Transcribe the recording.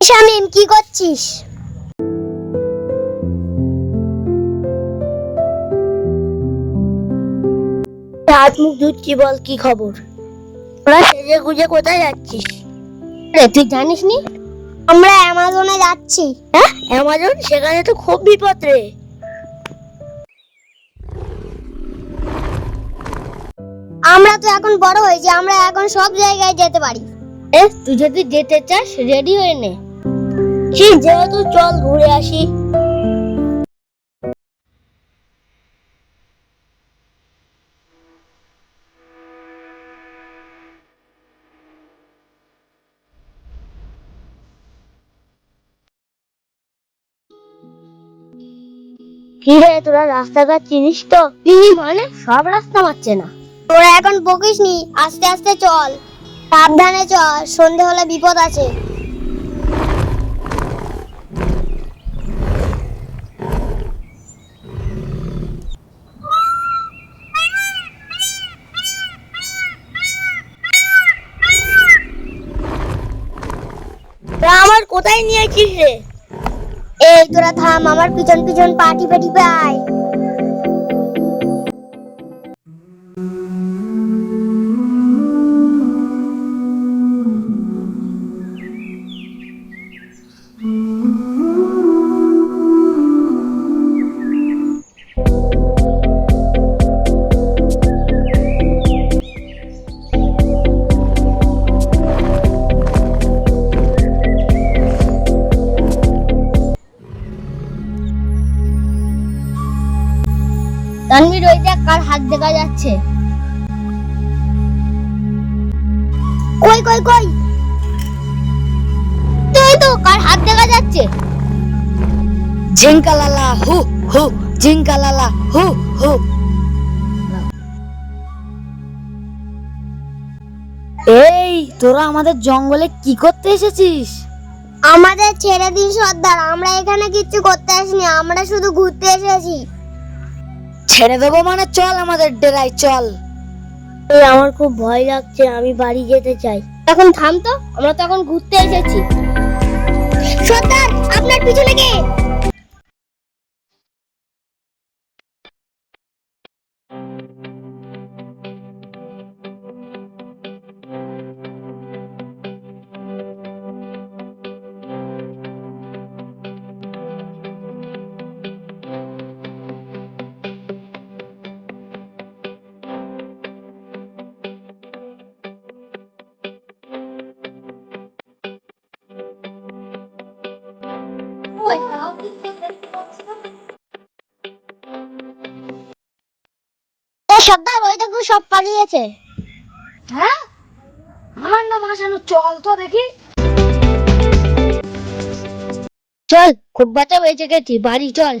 শামিম কি করছিস? হাত মুখ ধুচ্ছি বল কি খবর? তোরা সেজে গুজে কোথায় যাচ্ছিস? রে তুই জানিস নি আমরা অ্যামাজনে যাচ্ছি। হ্যাঁ? অ্যামাজন? সেখানে তো খুব বিপদ রে। আমরা তো এখন বড় হয়েছি আমরা এখন সব জায়গায় যেতে পারি। এ তুই যদি যেতে চাস রেডি হয়ে নে। ঠিক যেহেতু চল ঘুরে আসি। কি রে তোরা রাস্তাঘাট চিনিস তো? মানে? সব রাস্তা মারছে না। তোরা এখন বকিস নি আস্তে আস্তে চল। সাবধানে চল সন্ধে হলে বিপদ আছে। আমার কোথায় নিয়েছিস রে? এই তোরা থাম আমার পিছন পিছন পাটি পেটি পায়। তানভীর ওই দেখ কার হাত দেখা যাচ্ছে? কই কই কই? তুই তো কার হাত দেখা যাচ্ছে? ঝিঙ্কালালা হু হু ঝিঙ্কালালা হু হু। এই তোরা আমাদের জঙ্গলে কি করতে এসেছিস? আমাদের ছেড়ে দিন সর্দার। আমরা এখানে কিচ্ছু করতে আসিনি আমরা শুধু ঘুরতে এসেছি। ছেড়ে দেবো মানে চল আমাদের ডেরায় চল। এই আমার খুব ভয় লাগছে আমি বাড়ি যেতে চাই। এখন থাম তো আমরা তো এখন ঘুরতে এসেছি। সর্দার আপনার পিছনে কে? সর্দার ওই দেখো সব পালিয়েছে। হ্যাঁ? আমার না ভাসানো চল তো দেখি। চল খুব বাঁচা বেঁচে গেছি বাড়ি চল।